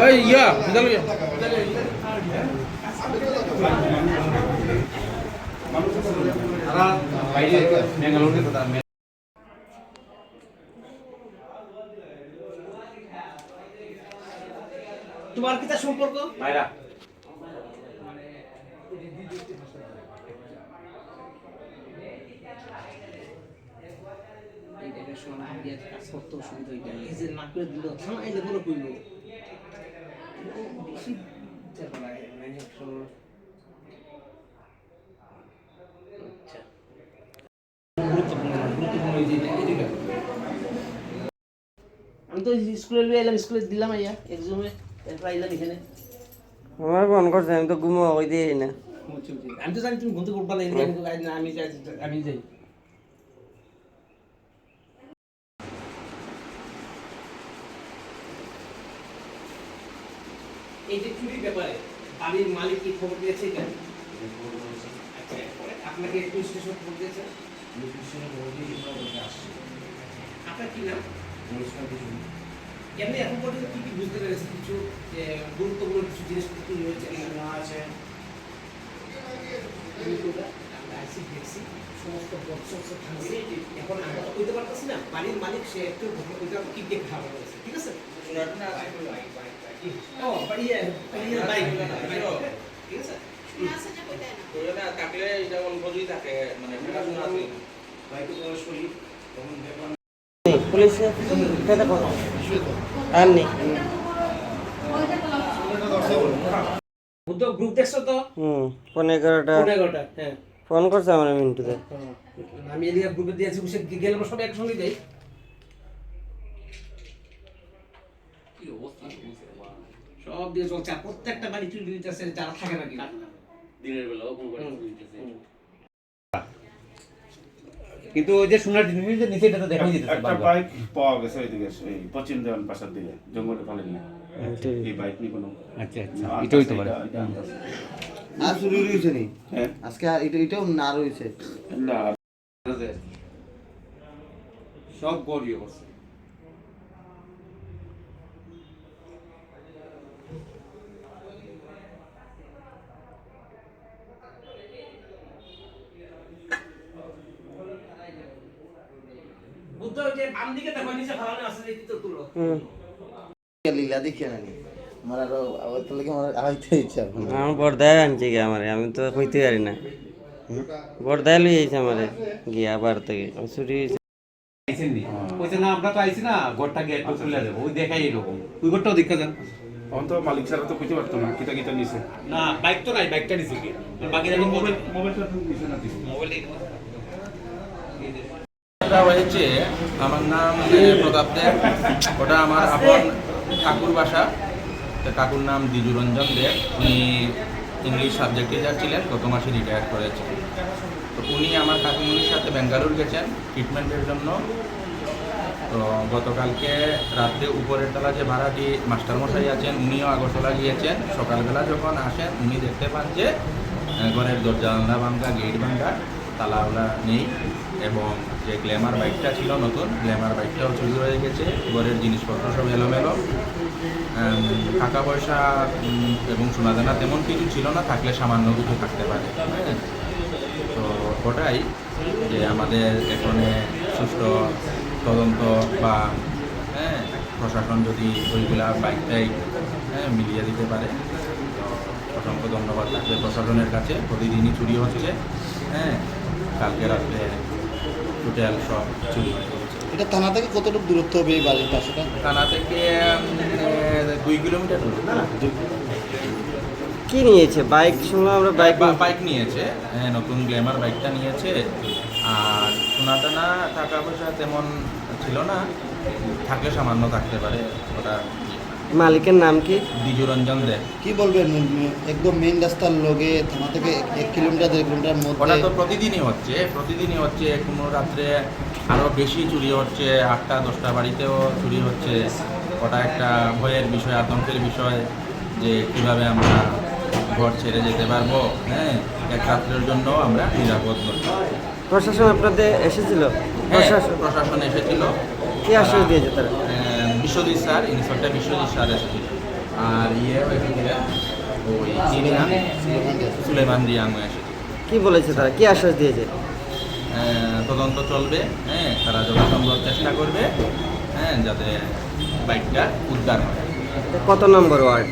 এই ইয়া বিদাল ইয়া তোমার কি তার সম্পর্ক মাইরা কাজ করতে অসুবিধা হয়ে যায় না করে দিল থানা এলে বলে কইল বেশি মানে আচ্ছা। আমি তো স্কুলে লিয়ে এলাম স্কুলে দিলাম আইয়া এক্সামে এরপর আইলাম এখানে। আমার ফোন করছে আমি তো ঘুমো ওই দিয়ে না। আমি তো জানি তুমি ঘুমতে করবা না আমি যাই আমি যাই। এই যে চুরির ব্যাপারে বাড়ির মালিক কি খবর দিয়েছে এটা? আচ্ছা আপনাকে পুলিশ স্টেশন খবর দিয়েছে? আপনার কি নাম? এমনি এখন পর্যন্ত কি কি বুঝতে পেরেছে কিছু গুরুত্বপূর্ণ কিছু জিনিস চুরি হয়েছে কিনা আছে। আমরা আইসি দেখছি সমস্ত এখন আমরা তো কইতে পারতেছি না। বাড়ির মালিক সে একটু ওইটা কি ঠিক আছে? ও বাড়ি বাড়ি বাইক ঠিক আছে থাকলে এটা অনুভূতি থাকে মানে পড়াশোনা আছে পুলিশ আর নেই উদ্যোগ গ্রুপ দেখছ তো হুম পনেরো এগারোটা হ্যাঁ ফোন করছে আমার মিন্টুতে আমি এদিকে গ্রুপে দিয়েছি বসে গেলে আমরা সবাই একসঙ্গে যাই সব দিয়ে চলছে আর প্রত্যেকটা বাড়ি চুরি দিতেছে যারা থাকে নাকি? দিনের মোবাইল কিন্তু ওই যে সোনার জিনিস যে নিচে এটা তো দেখাই যেতেছে একটা বাইক পাওয়া গেছে ওইদিকে এই পশ্চিম দেওয়ান পাশার দিকে জঙ্গলে না এই বাইক নিয়ে কোনো আচ্ছা আচ্ছা এটা হইতে পারে এটা- এটা আন্দাজ। আর চুরি রয়েছে নি? হ্যাঁ। আজকে আর এটা এটাও না রয়েছে। না সব গড়িয়ে করছে যে বাম দিকে দেখো নিচে ফালানো আছে যে তো তুলো। লীলা দেখে নানি আমার আরও আবার তো লাগে আমার আইতে ইচ্ছা আমার বর্দায় আনছে গিয়ে আমারে আমি তো কইতে পারি না। বর্দায় লই আইছে আমারে গিয়া বার থেকে ছুটি আইছেন নি? কইছে না আমরা তো আইছি না ঘরটা গিয়ে খুলে দেবো। ওই দেখাই এরকম। ওই ঘরটাও দেখা যান। তখন তো মালিক ছাড়া তো কইতে পারতো না কিতা কিতা নিছে। না বাইক তো নাই বাইকটা নিছে কি বাকি মোবাইল মোবাইলটা নিছে না দিছে এটা হয়েছে আমার নাম প্রতাপ দেব ওটা আমার আপন ঠাকুর বাসা। তো কাকুর নাম দ্বিজুরঞ্জন দেব উনি ইংলিশ সাবজেক্ট টিচার ছিলেন গত মাসে রিটায়ার করেছেন। তো উনি আমার কাকুমনির সাথে বেঙ্গালুর গেছেন ট্রিটমেন্টের জন্য। তো গতকালকে রাত্রে উপরের তলা যে ভাড়াটি মাস্টারমশাই আছেন উনিও আগরতলা গিয়েছেন। সকালবেলা যখন আসেন উনি দেখতে পান যে ঘরের দরজা ভাঙ্গা গেট ভাঙ্গা তালাওলা নেই। এবং যে গ্ল্যামার বাইকটা ছিল নতুন গ্ল্যামার বাইকটাও চুরি হয়ে গেছে। ঘরের জিনিসপত্র সব এলোমেলো। টাকা পয়সা এবং সোনাদানা তেমন কিছু ছিল না, থাকলে সামান্য কিছু থাকতে পারে হ্যাঁ। তো ওটাই যে আমাদের এখানে সুষ্ঠু তদন্ত বা হ্যাঁ প্রশাসন যদি ওইগুলা বাইকটাই হ্যাঁ মিলিয়ে দিতে পারে, তো অসংখ্য ধন্যবাদ থাকবে প্রশাসনের কাছে। প্রতিদিনই চুরি হচ্ছে হ্যাঁ কালকে রাত্রে টোটাল সব চুরি এটা থানা থেকে কতটুকু দূরত্ব হবে এই বাড়ির পাশেটা? থানা থেকে দুই কিলোমিটার দূরে কি নিয়েছে? বাইক শুনলাম আমরা বাইক বা- বাইক নিয়েছে হ্যাঁ, নতুন গ্ল্যামার বাইকটা নিয়েছে। আর সোনাদানা টাকা পয়সা তেমন ছিল না থাকলে সামান্য থাকতে পারে ওটা মালিকের নাম কি? দ্বিজুরঞ্জন দেব কি বলবেন? একদম মেইন রাস্তার লগে থানা থেকে এক- কিলোমিটার দেড় কিলোমিটার ওটা মধ্যে তো প্রতিদিনই হচ্ছে। প্রতিদিনই হচ্ছে। কোনো রাত্রে আরও বেশি চুরি হচ্ছে। আটটা দশটা বাড়িতেও চুরি হচ্ছে। ওটা একটা ভয়ের বিষয় আতঙ্কের বিষয় যে কীভাবে আমরা ঘর ছেড়ে যেতে পারব। হ্যাঁ এক রাত্রের জন্য আমরা নিরাপদ প্রশাসন আপনাদের এসেছিল? হ্যাঁ, প্রশাসন প্রশাসন এসেছিল। কি আশ্বাস দিয়েছে তারা? আহ, Biswajit sir inspector Biswajit sir এসেছিল আর ইয়ে ওই? সুলেমান দিয়াং এসেছিল কি বলেছে তারা? কি আশ্বাস দিয়েছে? আহ, তদন্ত চলবে হ্যাঁ তারা যথাসম্ভব চেষ্টা করবে হ্যাঁ যাতে বাইকটা উদ্ধার হয়। কত নম্বর ওয়ার্ড?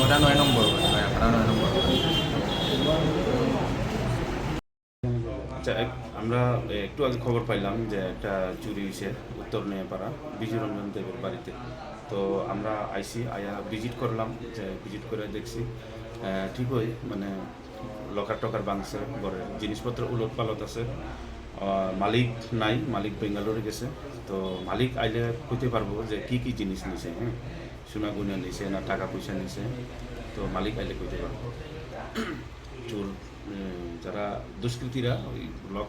ওটা নয় নম্বর ওয়ার্ড নয় নম্বর এক- আমরা একটু আগে খবর পাইলাম যে একটা চুরি হয়েছে উত্তর নেপাড়া বিজু রঞ্জন দেবের বাড়িতে। তো আমরা আইসি আয়া ভিজিট করলাম যে ভিজিট করে দেখছি। ঠিকই মানে লকার টকার ভাঙছে ঘরের। জিনিসপত্র উলট পালট আছে মালিক নাই মালিক বেঙ্গালোরে গেছে। তো মালিক আইলে কইতে পারব যে কি কি জিনিস নিছে হ্যাঁ? সোনা গুনে নিছে না টাকা পয়সা নিছে। তো মালিক আইলে কইতে পারব। উম, যারা দুষ্কৃতীরা ওই লক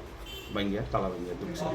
ভাঙ্গিয়া তালা ভাঙ্গিয়া ঢুকছে।